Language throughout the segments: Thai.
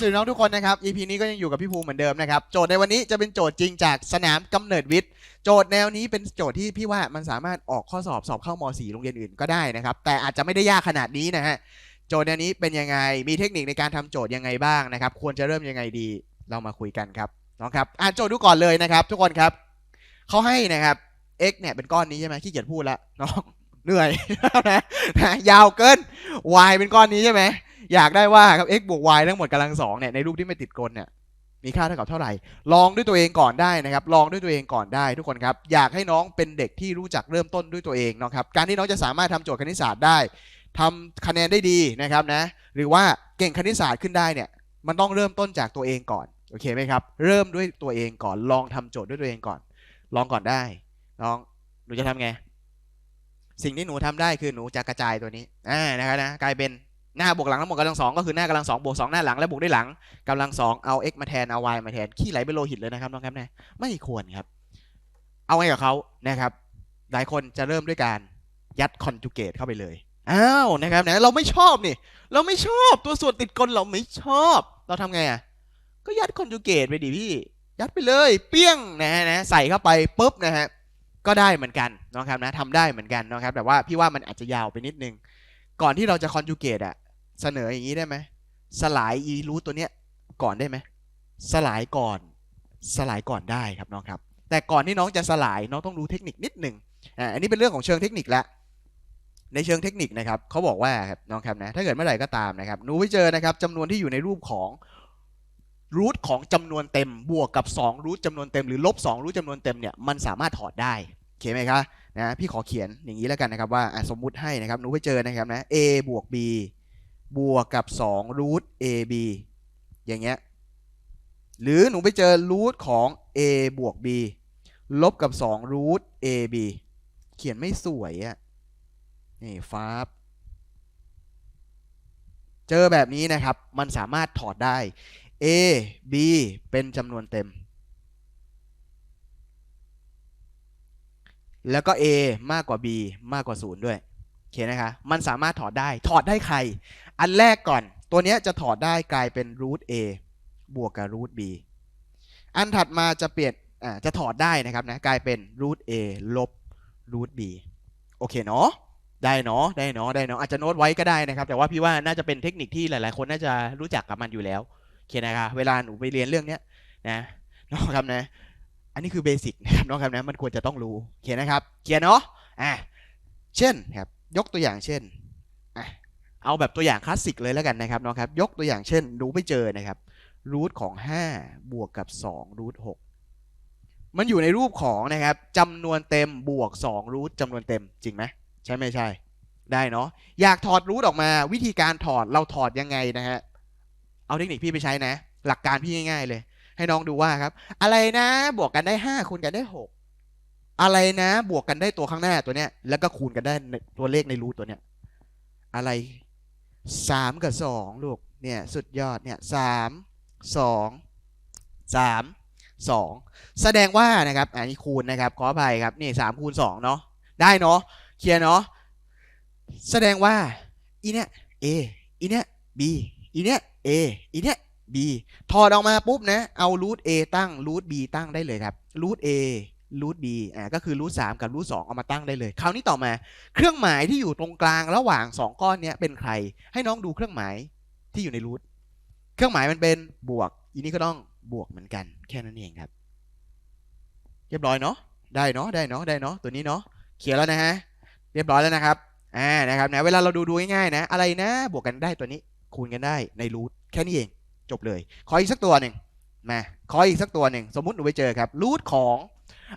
สวัสดีน้องทุกคนนะครับ EP นี้ก็ยังอยู่กับพี่ภูมิเหมือนเดิมนะครับ โจทย์ในวันนี้จะเป็นโจทย์จริงจากสนามกำเนิดวิทย์ โจทย์แนวนี้เป็นโจทย์ที่พี่ว่ามันสามารถออกข้อสอบสอบเข้าม .4 โรงเรียนอื่นก็ได้นะครับ แต่อาจจะไม่ได้ยากขนาดนี้นะฮะ โจทย์แนวนี้เป็นยังไง มีเทคนิคในการทำโจทย์ยังไงบ้างนะครับ ควรจะเริ่มยังไงดี เรามาคุยกันครับ น้องครับ อ่านโจทย์ดูก่อนเลยนะครับ ทุกคนครับ เขาให้นะครับ x เนี่ยเป็นก้อนนี้ใช่ไหมขี้เกียจพูดละน้อง เหนื่อยนะ ยาวเกิน y เป็นก้อนนี้ใช่ไหม อยากได้ว่าครับ x บวก y ทั้งหมดกำลังสองเนี่ยในรูปที่ไม่ติดกลเนี่ยมีค่าเท่ากับเท่าไหร่ ลองด้วยตัวเองก่อนได้นะครับ ลองด้วยตัวเองก่อนได้ทุกคนครับ อยากให้น้องเป็นเด็กที่รู้จักเริ่มต้นด้วยตัวเองนะครับ การที่น้องจะสามารถทำโจทย์คณิตศาสตร์ได้ทำคะแนนได้ดีนะครับนะ หรือว่าเก่งคณิตศาสตร์ขึ้นได้เนี่ย มันต้องเริ่มต้นจากตัวเองก่อน โอเคไหมครับ เริ่มด้วยตัวเองก่อน ลองทำโจทย์ด้วยตัวเองก่อน ลองก่อนได้ น้อง หนูจะทำไง สิ่งที่หนูทำได้คือหนูจะกระจายตัวนี้ อ่า นะครับนะ กลายเป็น หน้าบวกหลังทั้งหมดกำลังสองก็คือหน้ากำลังสองบวกสองหน้าหลังและบวกด้วยหลังกำลังสองเอา x มาแทนเอา y มาแทนขี้ไหลไปโลหิตเลยนะครับน้องครับนะไม่ควรครับ เอาไงกับเขานะครับหลายคนจะเริ่มด้วยการยัดคอนจูเกตเข้าไปเลยอ้าวนะครับนะเราไม่ชอบนี่ เราไม่ชอบตัวส่วนติดกลเราไม่ชอบ เราทำไงอะก็ยัดคอนจูเกตไปดิพี่ ยัดไปเลย เปี้ยงนะฮะนะใส่เข้าไปปุ๊บนะฮะก็ได้เหมือนกันนะครับนะทำได้เหมือนกันนะครับ แต่ว่าพี่ว่ามันอาจจะยาวไปนิดนึง ก่อนที่เราจะคอนจูเกตอะ เสนออย่างนี้ได้ไหมสลายอีรูทตัวเนี้ยก่อนได้ไหมสลายก่อน สลายก่อนได้ครับน้องครับ แต่ก่อนที่น้องจะสลายน้องต้องรู้เทคนิคนิดหนึ่งอ่าอันนี้เป็นเรื่องของเชิงเทคนิคละในเชิงเทคนิคนะครับเขาบอกว่าครับน้องครับนะถ้าเกิดเมื่อไหร่ก็ตามนะครับหนูไปเจอนะครับจำนวนที่อยู่ในรูปของรูทของจำนวนเต็มบวกกับ2รูทจำนวนเต็มหรือลบ2รูทจำนวนเต็มเนี่ยมันสามารถถอดได้โอเคไหมครับนะพี่ขอเขียนอย่างนี้แล้วกันนะครับว่าสมมุติให้นะครับหนูไปเจอนะครับนะ a บวก b บวกกับ2รูท ab อย่างเงี้ยหรือหนูไปเจอรูทของ a บวก b ลบกับ2รูท ab เขียนไม่สวยอะ่ะนี่ฟ้าบเจอแบบนี้นะครับ มันสามารถถอดได้ a b เป็นจำนวนเต็ม แล้วก็ A มากกว่า B มากกว่า 0 ด้วย โอเคนะคะ มันสามารถถอดได้ ถอดได้ใคร อันแรกก่อน ตัวเนี้ยจะถอดได้กลายเป็น root A บวกกับ root B อันถัดมาจะเปลี่ยน อ่า จะถอดได้นะครับนะ กลายเป็น root A ลบ root B โอเคเนาะ ได้เนาะ ได้เนาะ ได้เนาะ อาจจะโน้ตไว้ก็ได้นะครับ แต่ว่าพี่ว่าน่าจะเป็นเทคนิคที่หลาย ๆ คนน่าจะรู้จักกับมันอยู่แล้วโอเคนะคะเวลาหนูไปเรียนเรื่องเนี้ยนะน้องครับนะ อันนี้คือเบสิกนะครับน้องครับนะ มันควรจะต้องรู้เขียนนะครับเขียนเนาะ อะเช่นครับ ยกตัวอย่างเช่นเอาแบบตัวอย่างคลาสสิกเลยแล้วกันนะครับน้องครับ ยกตัวอย่างเช่นดูไปเจอนะครับรูทของ 5 บวกกับ2รูท6มันอยู่ในรูปของนะครับจำนวนเต็มบวก2รูทจำนวนเต็มจริงไหมใช่ไม่ใช่ ได้เนาะอยากถอดรูทออกมาวิธีการถอดเราถอดยังไงนะฮะเอาเทคนิคพี่ไปใช้นะ หลักการพี่ง่าย ๆ เลย ให้น้องดูว่าครับ อะไรนะบวกกันได้ห้าคูณกันได้หก อะไรนะ บวกกันได้ตัวข้างหน้าตัวเนี้ย แล้วก็คูณกันได้ตัวเลขในรูทตัวเนี้ย อะไรสามกับสองลูก เนี่ย สุดยอด เนี่ยสามสองสามสองแสดงว่านะครับ อันนี้คูณนะครับ ขออภัยครับ นี่สามคูณสองเนาะ ได้เนาะ เคลียร์เนาะ แสดงว่า อีเนี้ย a อีเนี้ย b อีเนี้ย a อีเนี้ย b ถอดออกมาปุ๊บนะ เอารูท a ตั้งรูท b ตั้งได้เลยครับรูท a รูท b อ่าก็คือรูท3กับรูท2เอามาตั้งได้เลย คราวนี้ต่อมา เครื่องหมายที่อยู่ตรงกลางระหว่าง 2 ก้อนเนี้ยเป็นใคร ให้น้องดูเครื่องหมายที่อยู่ในรูทเครื่องหมายมันเป็นบวกอีนี้ก็ต้องบวกเหมือนกัน แค่นั้นเองครับ เรียบร้อยเนาะได้เนาะได้เนาะได้เนาะตัวนี้เนาะเขียนแล้วนะฮะเรียบร้อยแล้วนะครับอ่านะครับนะเวลาเราดูดูง่ายๆนะ อะไรนะ บวกกันได้ตัวนี้คูณกันได้ในรูทแค่นี้เองจบเลย ขออีกสักตัวหนึ่งมาขออีกสักตัวหนึ่งสมมุติหนูไปเจอครับรูทของ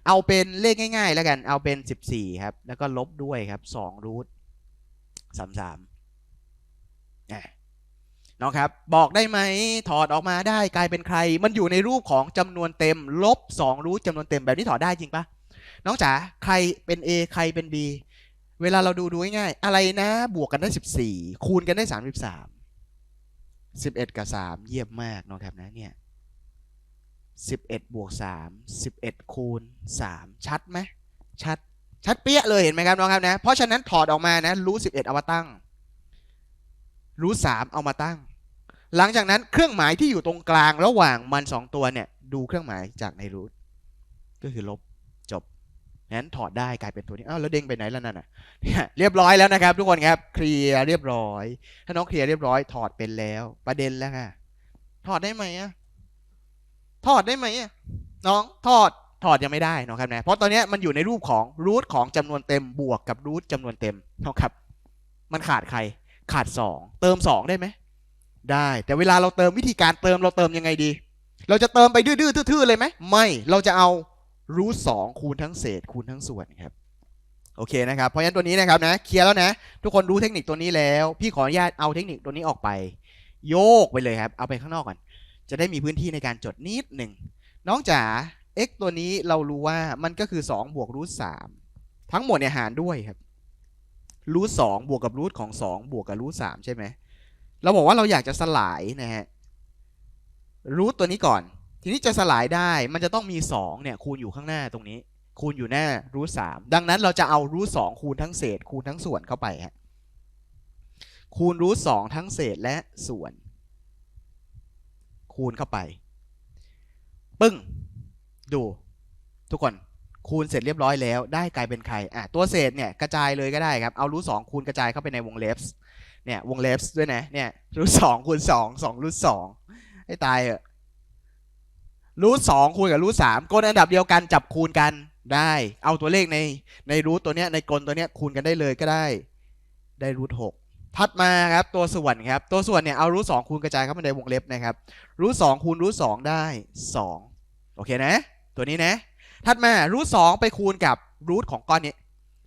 เอาเป็นเลขง่ายๆ แล้วกัน เอาเป็น 14 ครับ แล้วก็ลบด้วยครับ2รูท33อะน้องครับ บอกได้ไหม ถอดออกมาได้กลายเป็นใคร มันอยู่ในรูปของจำนวนเต็ม ลบ2รูทจำนวนเต็มแบบนี้ถอดได้จริงปะน้องจ๋าใครเป็น A ใครเป็น B เวลาเราดูดูง่ายๆอะไรนะ บวกกันได้ 14 คูณกันได้ 33สิบเอ็ดกับสามเยี่ยมมากน้องครับนะเนี่ย สิบเอ็ดบวกสามสิบเอ็ดคูณสามชัดไหมชัด ชัดเปี้ยเลยเห็นไหมครับน้องครับนะ เพราะฉะนั้นถอดออกมานะ รู้สิบเอ็ดเอามาตั้ง รู้สามเอามาตั้ง หลังจากนั้นเครื่องหมายที่อยู่ตรงกลางระหว่างมันสองตัวเนี่ย ดูเครื่องหมายจากในรูทก็คือลบจบงั้นถอดได้กลายเป็นตัวนี้อ้าวแล้วเด้งไปไหนแล้วนั่นน่ะเนี่ยเรียบร้อยแล้วนะครับ ทุกคนครับเคลียร์เรียบร้อย ถ้าน้องเคลียร์เรียบร้อยถอดเป็นแล้ว ประเด็นแล้วค่ะถอดได้ไหมอะ ถอดได้ไหมน้องถอดถอดยังไม่ได้นะครับนะเพราะตอนนี้มันอยู่ในรูปของรูทของจำนวนเต็มบวกกับรูทจำนวนเต็มนะครับ มันขาดใครขาด 2 เติม 2 ได้ไหมได้ แต่เวลาเราเติมวิธีการเติมเราเติมยังไงดี เราจะเติมไปดื้อๆทื่อๆเลยไหมไม่เราจะเอารูทสองคูณทั้งเศษคูณทั้งส่วนครับโอเคนะครับ เพราะฉะนั้นตัวนี้นะครับนะเคลียร์แล้วนะ ทุกคนรู้เทคนิคตัวนี้แล้ว พี่ขออนุญาตเอาเทคนิคตัวนี้ออกไป โยกไปเลยครับ เอาไปข้างนอกก่อน จะได้มีพื้นที่ในการจดนิดหนึ่งน้องจ๋า x ตัวนี้เรารู้ว่ามันก็คือ 2 บวกรูทสทั้งหมดเนี่ยหารด้วยครับรูทสบวกกับรูทของสองบวกกับรูทสใช่ไหมเราบอกว่าเราอยากจะสลายนะฮะรูทตัวนี้ก่อน ทีนี้จะสลายได้มันจะต้องมี2เนี่ยคูณอยู่ข้างหน้าตรงนี้ คูณอยู่หน้ารูทสดังนั้นเราจะเอารูทสคูณทั้งเศษ คูณทั้งส่วนเข้าไปฮะคูณรูทสทั้งเศษและส่วน คูณเข้าไป ปึ้ง ดู ทุกคนคูณเสร็จเรียบร้อยแล้ว ได้กลายเป็นใครอะตัวเศษเนี่ยกระจายเลยก็ได้ครับเอารูทสองคูณกระจายเข้าไปในวงเล็บเนี่ยวงเล็บด้วยนะเนี่ยรูทสองคูณสองสองรูทสองให้ตายเหอะรูทสองคูณกับรูทสามกลอันดับเดียวกันจับคูณกันได้ เอาตัวเลขในในรูทตัวเนี้ยในกลตัวเนี้ยคูณกันได้เลยก็ได้ ได้รูทหก ถัดมาครับตัวส่วนครับตัวส่วนเนี่ยเอารูทสองคูณกระจายเข้าไปในวงเล็บนะครับรูทสองคูณรูทสองได้สองโอเคนะ ตัวนี้นะถัดมารูทสองไปคูณกับรูทของก้อนนี้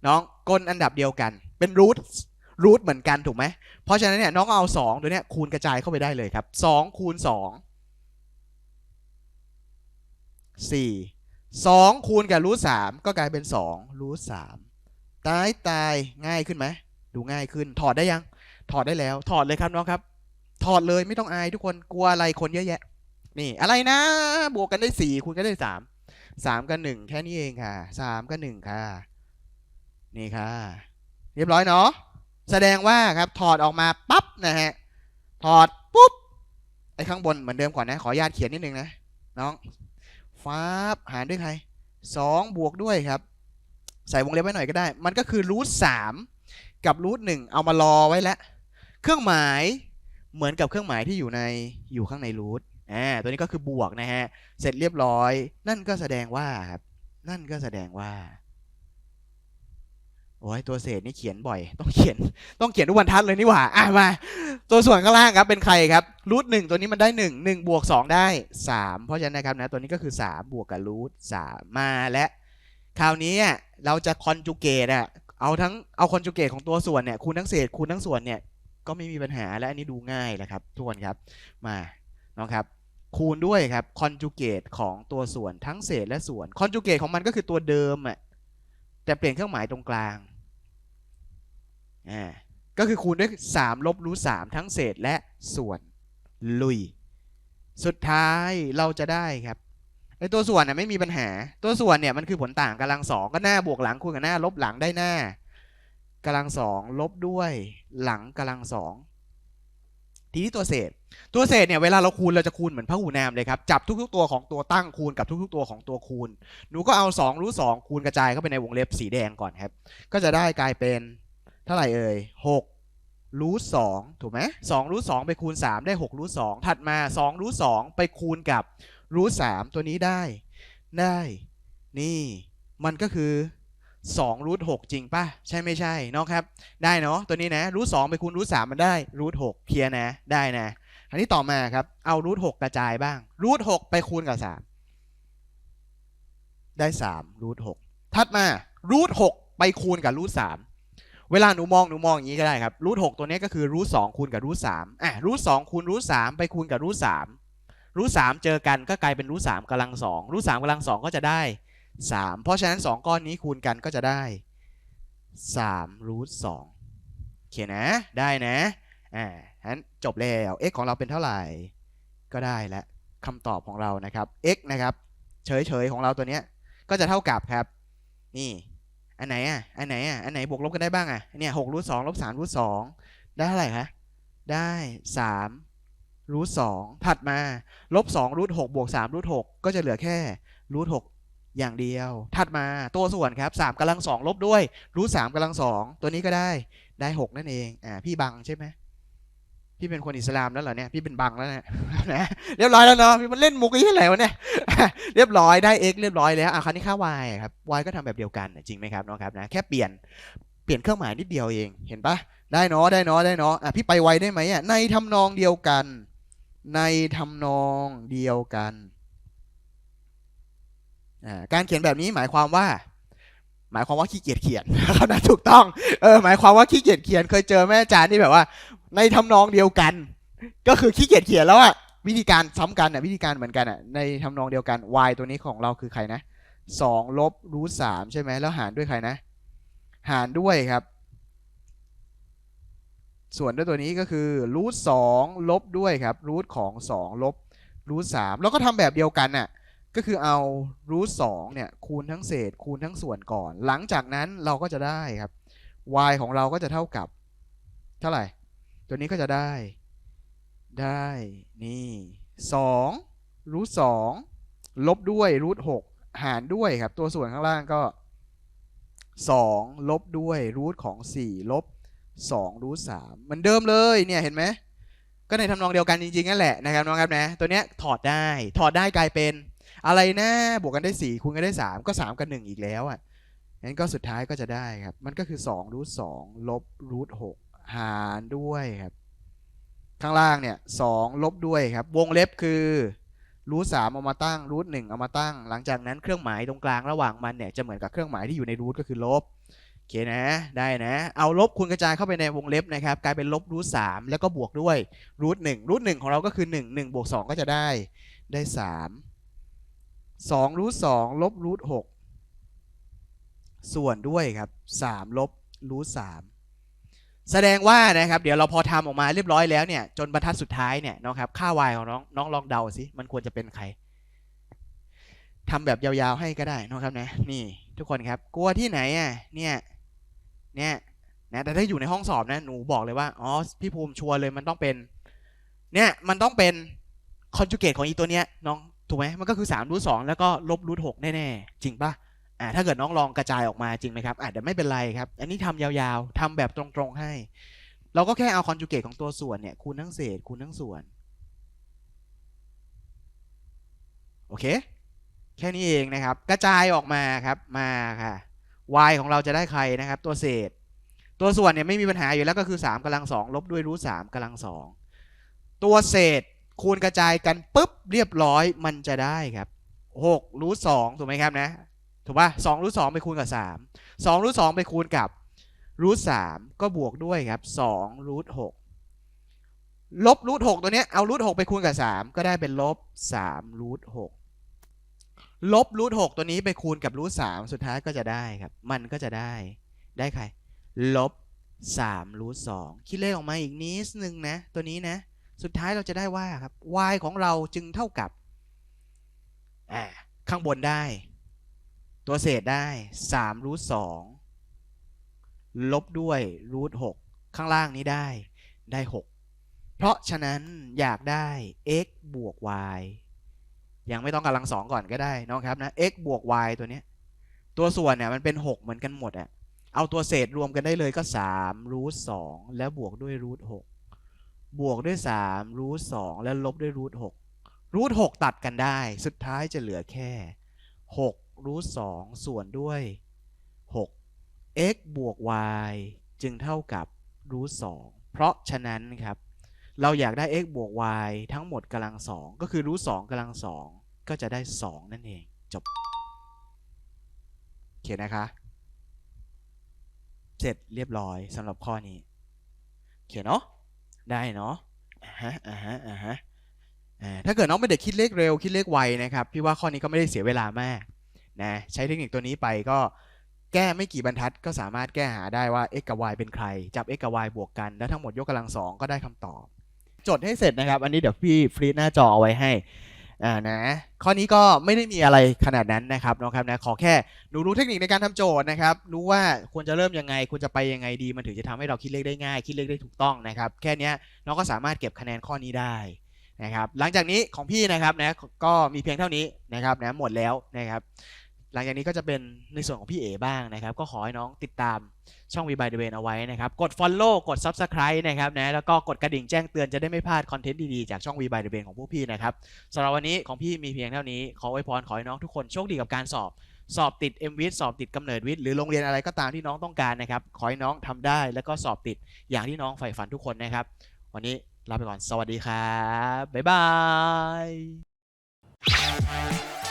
น้องกลอันดับเดียวกัน เป็นรูทรูทเหมือนกันถูกไหมเพราะฉะนั้นเนี่ยน้องเอาสองตัวเนี้ยคูณกระจายเข้าไปได้เลยครับสองคูณสองสี่สองคูณกับรูทสามก็กลายเป็นสองรูทสามตายตายง่ายขึ้นไหมดูง่ายขึ้นถอดได้ยัง ถอดได้แล้ว ถอดเลยครับน้องครับ ถอดเลยไม่ต้องอายทุกคนกลัวอะไรคนเยอะแยะ นี่อะไรนะ บวกกันได้สี่คูณกันได้สามสามกับหนึ่งแค่นี้เองค่ะสามกับหนึ่งค่ะ นี่ค่ะ เรียบร้อยเนาะแสดงว่าครับถอดออกมาปั๊บนะฮะถอดปุ๊บไอ้ข้างบนเหมือนเดิมก่อนนะ ขออนุญาตเขียนนิดนึงนะน้องฟ้าบหารด้วยใครสองบวกด้วยครับ ใส่วงเล็บไว้หน่อยก็ได้ มันก็คือรูทสามกับรูทหนึ่งเอามารอไว้แล้ว เครื่องหมายเหมือนกับเครื่องหมายที่อยู่ในอยู่ข้างในรูทอ่าตัวนี้ก็คือบวกนะฮะ เสร็จเรียบร้อย นั่นก็แสดงว่าครับ นั่นก็แสดงว่า โอ้ยตัวเศษนี่เขียนบ่อย ต้องเขียน ต้องเขียนทุกบรรทัดเลยนี่หว่า อะมา ตัวส่วนข้างล่างครับเป็นใครครับ รูทหนึ่งตัวนี้มันได้หนึ่งหนึ่งบวกสองได้สามเพราะฉะนั้นนะครับนะตัวนี้ก็คือสามบวกกับรูทสามมาและ คราวนี้เราจะคอนจูเกตอะเอาทั้งเอาคอนจูเกตของตัวส่วนเนี่ยคูณทั้งเศษคูณทั้งส่วนเนี่ย ก็ไม่มีปัญหาและอันนี้ดูง่ายแหละครับทุกคนครับมาน้องครับคูณด้วยครับคอนจูเกตของตัวส่วนทั้งเศษและส่วนคอนจูเกตของมันก็คือตัวเดิมอะแต่เปลี่ยนเครื่องหมายตรงกลางอ่าก็คือคูณด้วย 3 ลบรูทสามทั้งเศษและส่วนลุย สุดท้ายเราจะได้ครับไอตัวส่วนน่ะไม่มีปัญหาตัวส่วนเนี่ยมันคือผลต่างกำลังสองก็หน้าบวกหลังคูณกับหน้าลบหลังได้หน้า กำลังสองลบด้วยหลังกำลังสองทีนี้ตัวเศษ ตัวเศษเนี่ยเวลาเราคูณเราจะคูณเหมือนพหูนามเลยครับจับทุก ๆ ตัวของตัวตั้งคูณกับทุก ๆ ตัวของตัวคูณ หนูก็เอา2รูทสองคูณกระจายเข้าไปในวงเล็บสีแดงก่อนครับ ก็จะได้กลายเป็นเท่าไหร่เอ่ย6รูทสองถูกไหมสองรูทสองไปคูณ 3 ได้6รูทสองถัดมา2รูทสองไปคูณกับรูทสามตัวนี้ได้ ได้ นี่ มันก็คือ 2รูทหกจริงป่ะ ใช่ไม่ใช่เนาะครับ ได้เนาะตัวนี้นะรูทสองไปคูณรูทสามมันได้รูทหกเคลียร์นะ ได้นะอันนี้ต่อมาครับ เอารูทหกกระจายบ้างรูทหกไปคูณกับสามได้สามรูทหกถัดมารูทหกไปคูณกับรูทสามเวลาหนูมองหนูมองอย่างนี้ก็ได้ครับรูทหกตัวนี้ก็คือรูทสองคูณกับรูทสามอะรูทสองคูณรูทสามไปคูณกับรูทสามรูทสามเจอกันก็กลายเป็นรูทสามกำลังสองรูทสามกำลังสองก็จะได้ สามเพราะฉะนั้นสองก้อนนี้คูณกันก็จะได้สามรูทสองโอเคนะ ได้นะอ่าฉะนั้นจบแล้ว x ของเราเป็นเท่าไหร่ ก็ได้แล้วคำตอบของเรานะครับ x นะครับ เฉยๆ ของเราตัวเนี้ย ก็จะเท่ากับครับ นี่ อันไหนอะ อันไหนอะ อันไหนบวกลบกันได้บ้างอะ เนี่ยหกรูทสองลบสามรูทสองได้เท่าไหร่คะได้สามรูทสองถัดมา ลบสองรูทหกบวกสามรูทหกก็จะเหลือแค่รูทหก อย่างเดียว ถัดมาตัวส่วนครับสามกำลังสองลบด้วย รูทสามกำลังสองตัวนี้ก็ได้ได้หกนั่นเองอ่าพี่บังใช่ไหมพี่เป็นคนอิสลามแล้วเหรอเนี่ยพี่เป็นบังแล้วเนี่ยนะเรียบร้อยแล้วเนาะพี่มันเล่นมุกยี่อะไรวะเนี่ยเรียบร้อยได้ x เรียบร้อยแล้วอะคราวนี้ค่า y ครับ y ก็ทำแบบเดียวกันจริงไหมครับน้องครับนะแค่เปลี่ยนเปลี่ยนเครื่องหมายนิดเดียวเองเห็นปะได้เนาะได้เนาะได้เนาะอะพี่ไปไวได้ไหมอะในทำนองเดียวกัน ในทำนองเดียวกัน การเขียนแบบนี้หมายความว่า หมายความว่าขี้เกียจเขียนนะครับนะถูกต้องเออหมายความว่าขี้เกียจเขียนเคยเจอแม่อาจารย์ที่แบบว่า ในทำนองเดียวกัน ก็คือขี้เกียจเขียนแล้วอะวิธีการซ้ำกันอะวิธีการเหมือนกันอะในทำนองเดียวกัน y ตัวนี้ของเราคือใครนะสองลบรูทสามใช่ไหมแล้วหารด้วยใครนะ หารด้วยครับ ส่วนด้วยตัวนี้ก็คือรูทสองลบด้วยครับรูทของสองลบรูทสามแล้วก็ทำแบบเดียวกันน่ะ ก็คือเอารูทสองเนี่ยคูณทั้งเศษคูณทั้งส่วนก่อน หลังจากนั้นเราก็จะได้ครับ y ของเราก็จะเท่ากับ เท่าไหร่ ตัวนี้ก็จะได้ ได้นี่สองรูทสองลบด้วยรูทหกหารด้วยครับ ตัวส่วนข้างล่างก็สองลบด้วยรูทของสี่ลบสองรูทสามเหมือนเดิมเลยเนี่ยเห็นไหมก็ในทำนองเดียวกันจริงๆนั่นแหละนะครับน้องครับนะตัวเนี้ยถอดได้ถอดได้กลายเป็น อะไรนะบวกกันได้สี่คูณกันได้สามก็สามกับหนึ่งอีกแล้วอะงั้นก็สุดท้ายก็จะได้ครับ มันก็คือสองรูทสองลบรูทหกหารด้วยครับ ข้างล่างเนี่ยสองลบด้วยครับ วงเล็บคือรูทสามเอามาตั้งรูทหนึ่งเอามาตั้ง หลังจากนั้นเครื่องหมายตรงกลางระหว่างมันเนี่ยจะเหมือนกับเครื่องหมายที่อยู่ในรูทก็คือลบโอเคนะ ได้นะ เอาลบคูณกระจายเข้าไปในวงเล็บนะครับกลายเป็นลบรูทสามแล้วก็บวกด้วยรูทหนึ่งรูทหนึ่งของเราก็คือหนึ่งหนึ่งบวกสองก็จะได้ได้สาม สองรูทสองลบรูทหกส่วนด้วยครับสามลบรูทสามแสดงว่านะครับ เดี๋ยวเราพอทำออกมาเรียบร้อยแล้วเนี่ย จนบรรทัดสุดท้ายเนี่ยนะครับ ค่า y ของน้องน้องลองเดาสิ มันควรจะเป็นใครทำแบบยาวๆให้ก็ได้นะครับนะ นี่ทุกคนครับ กลัวที่ไหนอะ เนี่ย เนี่ยนะแต่ถ้าอยู่ในห้องสอบนะ หนูบอกเลยว่า อ๋อ พี่ภูมิชัวร์เลยมันต้องเป็น เนี่ย มันต้องเป็นคอนจูเกตของอีตัวเนี้ยน้อง ถูกไหมมันก็คือ3รูทสองแล้วก็ลบรูทหกแน่ๆ จริงปะอ่าถ้าเกิดน้องลองกระจายออกมาจริงไหมครับอาเดี๋ยวไม่เป็นไรครับ อันนี้ทำยาวๆทำแบบตรงๆให้ เราก็แค่เอาคอนจูเกตของตัวส่วนเนี่ยคูณทั้งเศษคูณทั้งส่วน โอเค แค่นี้เองนะครับ กระจายออกมาครับมาค่ะ y ของเราจะได้ใครนะครับ ตัวเศษ ตัวส่วนเนี่ยไม่มีปัญหาอยู่แล้วก็คือ3กำลังสองลบด้วยรูทสามกำลังสองตัวเศษ คูณกระจายกันปุ๊บเรียบร้อยมันจะได้ครับ6รูทสองถูกไหมครับนะถูกป่ะสองรูทสองไปคูณกับสามสองรูทสองไปคูณกับรูทสามก็บวกด้วยครับสองรูทหกลบรูทหกตัวเนี้ยเอารูทหกไปคูณกับสามก็ได้เป็นลบสามรูทหกลบรูทหกตัวนี้ไปคูณกับรูทสามสุดท้ายก็จะได้ครับ มันก็จะได้ได้ใคร ลบสามรูทสองคิดเลขออกมาอีกนิดนึงนะ ตัวนี้นะ สุดท้ายเราจะได้ว่าครับ y ของเราจึงเท่ากับข้างบนได้ ตัวเศษได้3รูทสองลบด้วยรูทหข้างล่างนี้ได้ได้ 6 เพราะฉะนั้นอยากได้ x บวก y ยังไม่ต้องกำลังสองก่อนก็ได้น้องครับนะ x บวก y ตัวเนี้ยตัวส่วนเนี่ยมันเป็น 6 เหมือนกันหมดอะเอาตัวเศษรวมกันได้เลยก็3รูทสแล้วบวกด้วยรูทหก บวกด้วย3รูทสองแล้วลบด้วยรูทหกรูทหกตัดกันได้ สุดท้ายจะเหลือแค่6รูทสองส่วนด้วย6 x บวก y จึงเท่ากับรูทสองเพราะฉะนั้นครับเราอยากได้ x บวก y ทั้งหมดกำลังสองก็คือรูทสองกำลังสองก็จะได้ 2 นั่นเองจบโอเคนนะคะ เสร็จเรียบร้อยสำหรับข้อนี้โอเคเนาะ ได้เนาะอ่าฮะอ่าฮะอ่าฮะอ่าถ้าเกิดน้องเป็นเด็กคิดเลขเร็วคิดเลขไวนะครับพี่ว่าข้อนี้ก็ไม่ได้เสียเวลามากนะใช้เทคนิคตัวนี้ไปก็แก้ไม่กี่บรรทัดก็สามารถแก้หาได้ว่า x กับ y เป็นใคร จับ x กับ y บวกกัน แล้วทั้งหมดยกกำลังสองก็ได้คำตอบ จดให้เสร็จนะครับ อันนี้เดี๋ยวพี่ฟรีดหน้าจอเอาไว้ให้ อ่านะข้อนี้ก็ไม่ได้มีอะไรขนาดนั้นนะครับน้องครับนะขอแค่หนูรู้เทคนิคในการทำโจทย์นะครับ รู้ว่าควรจะเริ่มยังไงควรจะไปยังไงดีมันถึงจะทำให้เราคิดเลขได้ง่าย คิดเลขได้ถูกต้องนะครับ แค่นี้น้องก็สามารถเก็บคะแนนข้อนี้ได้นะครับ หลังจากนี้ของพี่นะครับนะก็มีเพียงเท่านี้นะครับนะหมดแล้วนะครับ หลังจากนี้ก็จะเป็นในส่วนของพี่เอบ้างนะครับ ก็ขอให้น้องติดตามช่อง v ีบายเดเวนเอาไว้นะครับ กด Follow กด Subscribe นะครับนะแล้วก็กดกระดิ่งแจ้งเตือนจะได้ไม่พลาดคอนเทนต์ดี ๆ จากช่อง v ีบายเดเวนของพวกพี่นะครับสำหรับวันนี้ของพี่มีเพียงเท่านี้ ขออวยพรขอให้น้องทุกคนโชคดีกับการสอบ สอบติด m w i t สอบติดกำเนิดวิทย์หรือโรงเรียนอะไรก็ตามที่น้องต้องการนะครับขอให้น้องทำได้ แล้วก็สอบติดอย่างที่น้องใฝ่ฝันทุกคนนะครับ วันนี้ลาไปก่อนสวัสดีครับบ๊ายบาย